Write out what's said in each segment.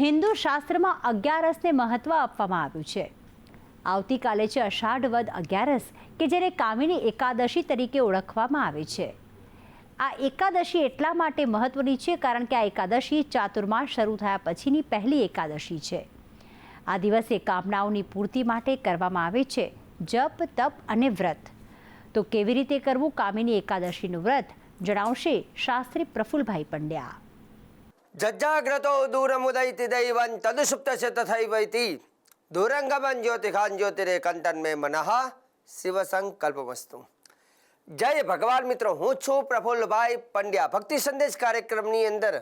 હિન્દુ શાસ્ત્રમાં અગિયારસને મહત્ત્વ આપવામાં આવ્યું છે. આવતીકાલે છે અષાઢ વદ અગિયારસ, કે જેને કામિની એકાદશી તરીકે ઓળખવામાં આવે છે. આ એકાદશી એટલા માટે મહત્ત્વની છે કારણ કે આ એકાદશી ચાતુર્માસ શરૂ થયા પછીની પહેલી એકાદશી છે. આ દિવસે કામનાઓની પૂર્તિ માટે કરવામાં આવે છે જપ, તપ અને વ્રત. તો કેવી રીતે કરવું કામિની એકાદશીનું વ્રત જણાવશે શાસ્ત્રી પ્રફુલભાઈ પંડ્યા. જજ્જાગ્રતો દૂરમુદૈતિ દૈવં તદુસુપ્તસ્ય તથૈવૈતિ દૂરંગમન જ્યોતિખાન જ્યોતિરે કંતન મે મનઃ શિવ સંકલ્પમસ્તુ જય ભગવાન મિત્રો હું છું પ્રફુલ્લભાઈ પંડ્યા ભક્તિ સંદેશ કાર્યક્રમની અંદર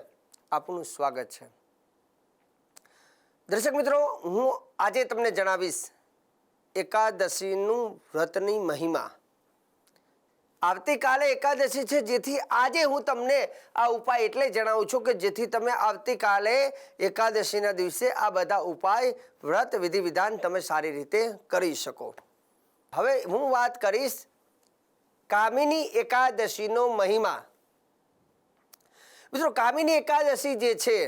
આપનું સ્વાગત છે દર્શક મિત્રો હું આજે તમને જણાવીશ એકાદશીનું વ્રતની મહિમા આવતીકાલે એકાદશી છે, જેથી આજે હું તમને આ ઉપાય એટલે જણાવું છું કે જેથી તમે આવતીકાલે એકાદશીના દિવસે આ બધા ઉપાય, વ્રત વિધિ વિધાન તમે સારી રીતે કરી શકો. હવે હું વાત કરીશ કામિની એકાદશીનો મહિમા. મિત્રો, કામિની એકાદશી જે છે,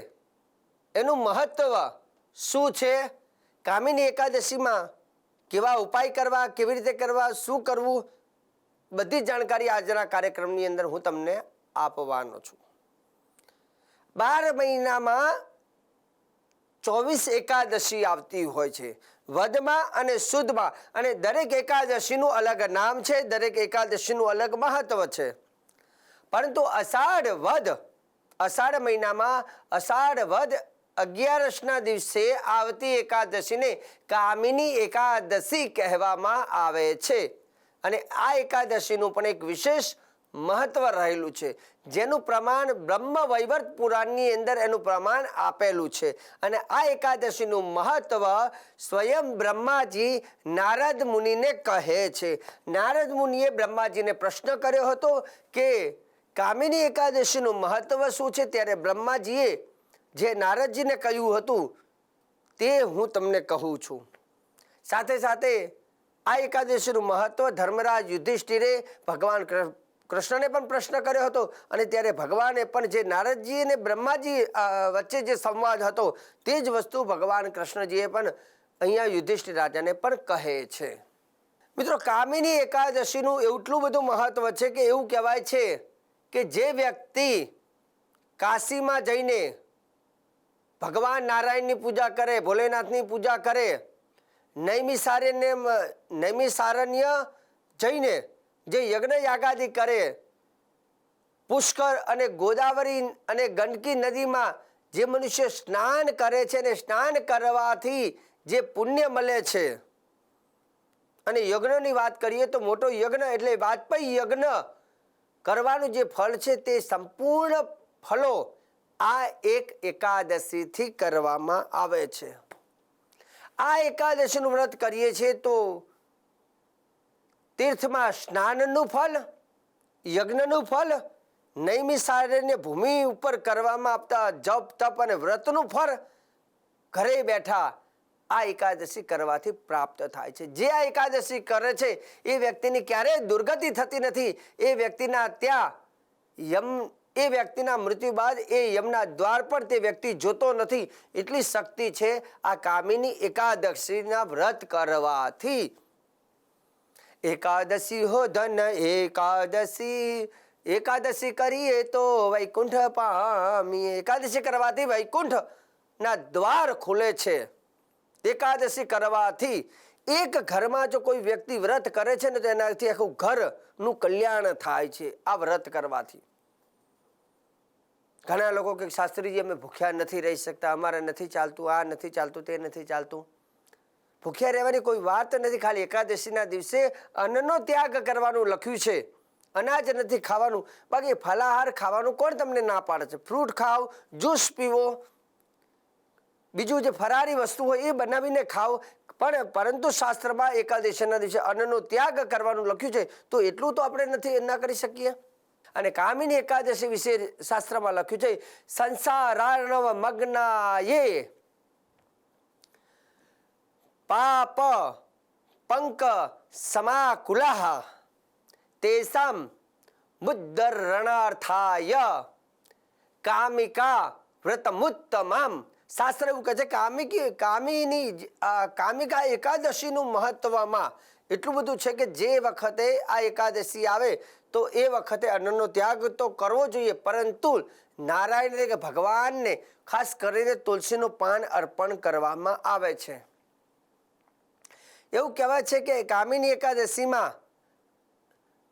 એનું મહત્વ શું છે? કામિની એકાદશીમાં કેવા ઉપાય કરવા, કેવી રીતે કરવા, શું કરવું? બધી જાણકારી આજના કાર્યક્રમની અંદર હું તમને આપવાનો છું. બાર મહિનામાં ચોવીસ એકાદશી આવતી હોય છે. વધમાં અને શુદ્ધમાં અને દરેક એકાદશીનું અલગ નામ છે, દરેક એકાદશીનું અલગ મહત્વ છે. પરંતુ અષાઢ વધ અષાઢ મહિનામાં અષાઢ વધ અગિયારસના દિવસે આવતી એકાદશીને કામિની એકાદશી કહેવામાં આવે છે. અને આ એકાદશીનું પણ એક વિશેષ મહત્વ રહેલું છે. જેનું પ્રમાણ બ્રહ્મ વૈવર્ત પુરાણની અંદર એનું પ્રમાણ આપેલું છે. અને આ એકાદશીનું મહત્વ સ્વયં બ્રહ્માજી નારદ મુનિને કહે છે. નારદ મુનિએ બ્રહ્માજીને પ્રશ્ન કર્યો હતો કે, કામિની એકાદશીનું મહત્વ શું છે? ત્યારે બ્રહ્માજીએ જે નારદજીને કહ્યું હતું, તે હું તમને કહું છું. સાથે સાથે આ એકાદશીનું મહત્વ ધર્મરાજ યુધિષ્ઠિરે ભગવાન કૃષ્ણને પણ પ્રશ્ન કર્યો હતો અને ત્યારે ભગવાને પણ જે નારદજી અને બ્રહ્માજી વચ્ચે જે સંવાદ હતો તે જ વસ્તુ ભગવાન કૃષ્ણજીએ પણ અહીંયા યુધિષ્ઠિર રાજાને પણ કહે છે. મિત્રો, કામિની એકાદશીનું એટલું બધું મહત્વ છે કે એવું કહેવાય છે કે જે વ્યક્તિ કાશીમાં જઈને ભગવાન નારાયણની પૂજા કરે, ભોલેનાથની પૂજા કરે નૈમિસારણ્ય નૈમિસારણ્ય જઈને જે યજ્ઞ યાગાદિ કરે પુષ્કર અને ગોદાવરી અને ગંડકી નદીમાં જે મનુષ્ય સ્નાન કરે છે ને સ્નાન કરવાથી જે પુણ્ય મળે છે. અને યજ્ઞની વાત કરીએ તો મોટો યજ્ઞ એટલે વાજપેયી યજ્ઞ કરવાનું જે ફળ છે તે સંપૂર્ણ ફળો આ એક એકાદશીથી કરવામાં આવે છે. આ એકાદશીનું વ્રત કરીએ છીએ તો તીર્થમાં સ્નાનનું ફળ, યજ્ઞનું ફળ, નૈમિષારણ્ય ભૂમિ ઉપર કરવામાં આવતા જપ, તપ અને વ્રતનું ફળ ઘરે બેઠા આ એકાદશી કરવાથી પ્રાપ્ત થાય છે. જે આ એકાદશી કરે છે, એ વ્યક્તિની ક્યારેય દુર્ગતિ થતી નથી. એ વ્યક્તિના ત્યાં યમ એ વ્યક્તિના મૃત્યુ બાદ એ યમના દ્વાર પર તે વ્યક્તિ જોતો નથી. એટલી શક્તિ છે આ કામિની એકાદશીના વ્રત કરવાથી. એકાદશી હો ધન એકાદશી એકાદશી કરીએ તો વૈકુંઠ પામીએ. એકાદશી કરવાથી વૈકુંઠ ના દ્વાર ખુલે છે. એકાદશી કરવાથી એક ઘરમાં જો કોઈ વ્યક્તિ વ્રત કરે છે ને તો એનાથી આખું ઘરનું કલ્યાણ થાય છે આ વ્રત કરવાથી. ઘણા લોકો કે શાસ્ત્રીજી, અમે ભૂખ્યા નથી રહી શકતા, અમારે નથી ચાલતું, આ નથી ચાલતું, તે નથી ચાલતું. ભૂખ્યા રહેવાની કોઈ વાત નથી, ખાલી એકાદશીના દિવસે અન્નનો ત્યાગ કરવાનું લખ્યું છે. અનાજ નથી ખાવાનું. બાકી ફલાહાર ખાવાનું કોણ તમને ના પાડે છે? ફ્રૂટ ખાઓ, જ્યુસ પીવો. બીજું જે ફરારી વસ્તુ હોય એ બનાવીને ખાઓ. પણ પરંતુ શાસ્ત્રમાં એકાદશીના દિવસે અન્નનો ત્યાગ કરવાનું લખ્યું છે, તો એટલું તો આપણે નથી ના કરી શકીએ. અને કામિની એકાદશી વિશે શાસ્ત્રમાં લખ્યું છે, સંસારાર્ણવ મગ્નાયે પાપ પંક સમાકુલાહ તેસામ મુદ્દરણાર્થાય કામિકા વ્રતમુત્તમામ. શાસ્ત્ર એવું કહે છે, કામિકી, કામિની કામિકા એકાદશીનું મહત્વમાં એટલું બધું છે કે જે વખતે આ એકાદશી આવે તો એ વખતે અન્નનો ત્યાગ તો કરવો જોઈએ, પરંતુ નારાયણ એટલે કે ભગવાનને ખાસ કરીને તુલસીનું પાન અર્પણ કરવામાં આવે છે. એવું કહેવાય છે કે કામિની એકાદશીમાં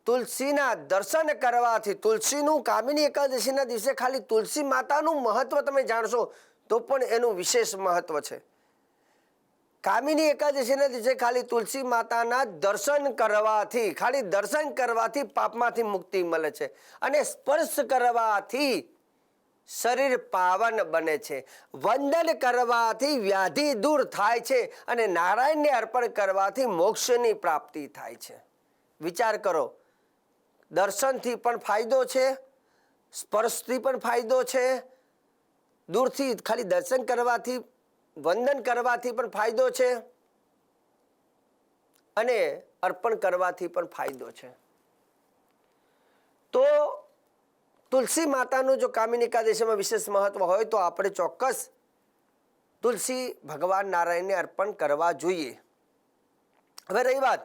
તુલસીના દર્શન કરવાથી, તુલસીનું કામિની એકાદશીના દિવસે ખાલી તુલસી માતાનું મહત્વ તમે જાણશો, તો પણ એનું વિશેષ મહત્વ છે. કામિની એકાદશીના દિવસે ખાલી તુલસી માતાના દર્શન કરવાથી, ખાલી દર્શન કરવાથી પાપમાંથી મુક્તિ મળે છે અને સ્પર્શ કરવાથી શરીર પાવન બને છે. વંદન કરવાથી વ્યાધિ દૂર થાય છે અને નારાયણને અર્પણ કરવાથી મોક્ષની પ્રાપ્તિ થાય છે. વિચાર કરો, દર્શનથી પણ ફાયદો છે, સ્પર્શથી પણ ફાયદો છે. દૂરથી ખાલી દર્શન કરવાથી વંદન કરવાથી પણ ફાયદો છે અને અર્પણ કરવાથી પણ ફાયદો છે. તો તુલસી માતાનું જો કામિની એકાદશીમાં વિશેષ મહત્વ હોય તો આપણે ચોક્કસ તુલસી ભગવાન નારાયણને અર્પણ કરવા જોઈએ. હવે રહી વાત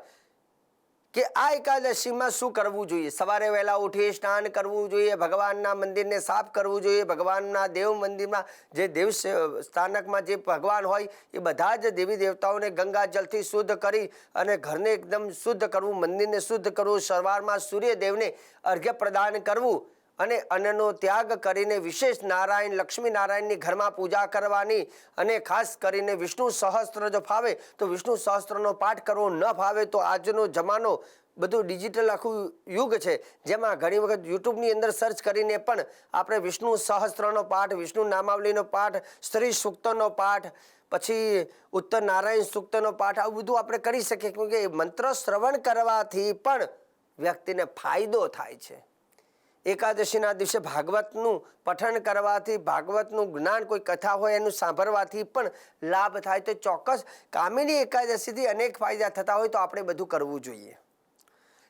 કે આ એકાદશીમાં શું કરવું જોઈએ? સવારે વહેલા ઉઠી સ્નાન કરવું જોઈએ, ભગવાનના મંદિરને સાફ કરવું જોઈએ, ભગવાનના દેવ મંદિરમાં જે દેવ સ્થાનકમાં જે ભગવાન હોય, એ બધા જ દેવી દેવતાઓને ગંગા જલથી શુદ્ધ કરી અને ઘરને એકદમ શુદ્ધ કરવું, મંદિરને શુદ્ધ કરવું, સવારમાં સૂર્યદેવને અર્ઘ્ય પ્રદાન કરવું અને અન્નનો ત્યાગ કરીને વિશેષ નારાયણ લક્ષ્મી નારાયણની ઘરમાં પૂજા કરવાની અને ખાસ કરીને વિષ્ણુ સહસ્ત્ર જો ફાવે, તો વિષ્ણુ સહસ્ત્રનો પાઠ કરવો ન ફાવે તો આજનો જમાનો બધું ડિજિટલ આખું યુગ છે. જેમાં ઘણી વખત યુટ્યુબની અંદર સર્ચ કરીને પણ આપણે વિષ્ણુ સહસ્ત્રનો પાઠ, વિષ્ણુ નામાવલીનો પાઠ, સ્ત્રી સૂક્તનો પાઠ, પછી ઉત્તર નારાયણ સૂક્તનો પાઠ, આવું બધું આપણે કરી શકીએ. કેમકે મંત્ર શ્રવણ કરવાથી પણ વ્યક્તિને ફાયદો થાય છે. એકાદશીના દિવસે ભાગવતનું પઠન કરવાથી, ભાગવતનું જ્ઞાન કોઈ કથા હોય એનું સાંભળવાથી પણ લાભ થાય. તો ચોક્કસ કામિની એકાદશીથી અનેક ફાયદા થતા હોય તો આપણે બધું કરવું જોઈએ.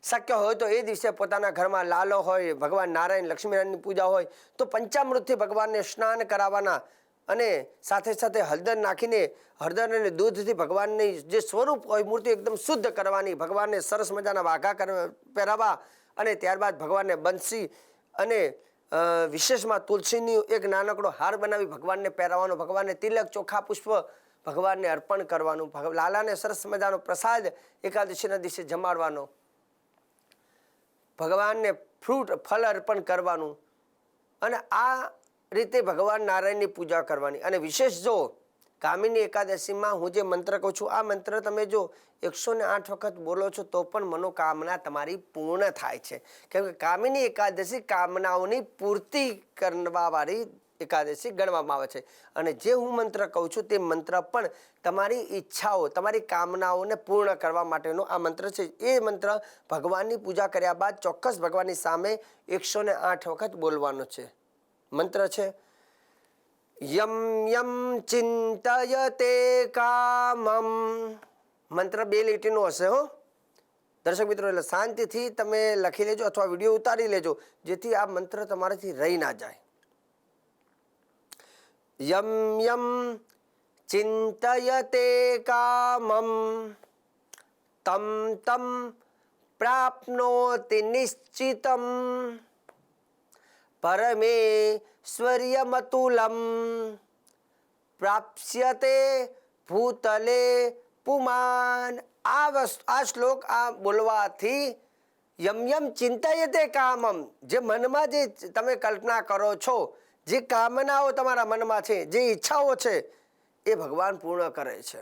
શક્ય હોય તો એ દિવસે પોતાના ઘરમાં લાલો હોય, ભગવાન નારાયણ, લક્ષ્મીનારાયણની પૂજા હોય, તો પંચામૃતથી ભગવાનને સ્નાન કરાવવાના અને સાથે સાથે હળદર નાખીને, હળદર અને દૂધથી ભગવાનની જે સ્વરૂપ હોય, મૂર્તિ એકદમ શુદ્ધ કરવાની, ભગવાનને સરસ મજાના વાઘા પહેરાવા અને ત્યારબાદ ભગવાનને બંસી અને વિશેષમાં તુલસીની એક નાનકડો હાર બનાવી ભગવાનને પહેરાવવાનો, ભગવાનને તિલક, ચોખા, પુષ્પ ભગવાનને અર્પણ કરવાનું લાલાને સરસ મજાનો પ્રસાદ એકાદશીના દિવસે જમાડવાનો, ભગવાનને ફ્રૂટ, ફળ અર્પણ કરવાનું અને આ રીતે ભગવાન નારાયણની પૂજા કરવાની. અને વિશેષ જો કામિની એકાદશીમાં હું જે મંત્ર કહું છું, આ મંત્ર તમે જો એકસો ને આઠ વખત બોલો છો, તો પણ મનોકામના તમારી પૂર્ણ થાય છે. કેમ કે કામિની એકાદશી કામનાઓની પૂર્તિ કરવાવાળી એકાદશી ગણવામાં આવે છે. અને જે હું મંત્ર કહું છું, તે મંત્ર પણ તમારી ઈચ્છાઓ, તમારી કામનાઓને પૂર્ણ કરવા માટેનો આ મંત્ર છે. એ મંત્ર ભગવાનની પૂજા કર્યા બાદ ચોક્કસ ભગવાનની સામે એકસો ને આઠ વખત બોલવાનો છે. મંત્ર છે યમ યમ ચિંતયતે કામમ મંત્ર બે લીટીનો હશે હો દર્શક મિત્રો એટલે શાંતિથી તમે લખી લેજો અથવા વીડિયો ઉતારી લેજો, જેથી આ મંત્ર તમારાથી રહી ના જાય. યમ યમ ચિંતયતે કામમ, તમ તમ પ્રાપ્નોતિ નિશ્ચિતમ. પરમેશ્વર્યમતુલમ પ્રાપ્સ્યતે ભૂતલે પુમાન આ વસ્તુ આ શ્લોક આ બોલવાથી યમ યમ ચિંતાયતે કામમ જે મનમાં જે તમે કલ્પના કરો છો, જે કામનાઓ તમારા મનમાં છે, જે ઈચ્છાઓ છે, એ ભગવાન પૂર્ણ કરે છે.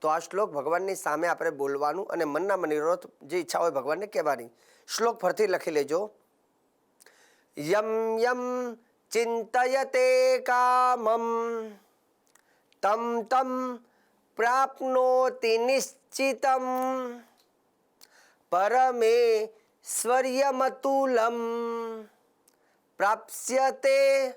તો આ શ્લોક ભગવાનની સામે આપણે બોલવાનું અને મનના મનિરોધ જે ઈચ્છા હોય ભગવાનને કહેવાની. શ્લોક ફરતી લખી લેજો. યમ યમ ચિંતયતે કામમ તમ તમ પ્રાપ્નોતિ નિશ્ચિતમ પરમેશ્વર્યમતુલમ પ્રાપ્સ્યતે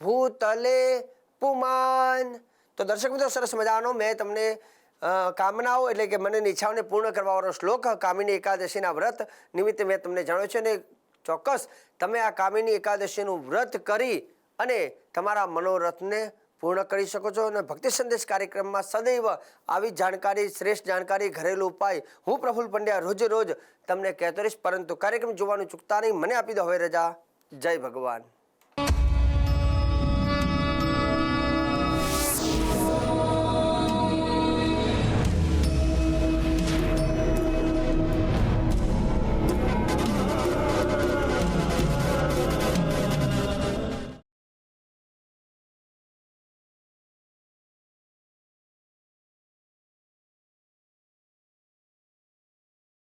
ભૂતલે પુમાન તો દર્શક મિત્રો સરસ મજાનો મેં તમને અ, કામનાઓ એટલે કે મનની ઈચ્છાઓને પૂર્ણ કરવાવાળો શ્લોક કામિની એકાદશીના વ્રત નિમિત્તે મેં તમને જણાવ્યો છે અને ચોક્કસ તમે આ કામિની એકાદશીનું વ્રત કરી અને તમારા મનોરથને પૂર્ણ કરી શકો છો અને ભક્તિ સંદેશ કાર્યક્રમમાં સદૈવ આવી જાણકારી, શ્રેષ્ઠ જાણકારી, ઘરેલું ઉપાય. હું પ્રફુલ પંડ્યા રોજ રોજ તમને કહેતો રહીશ, પરંતુ કાર્યક્રમ જોવાનું ચૂકતા નહીં. મને આપી દો હવે રજા. જય ભગવાન.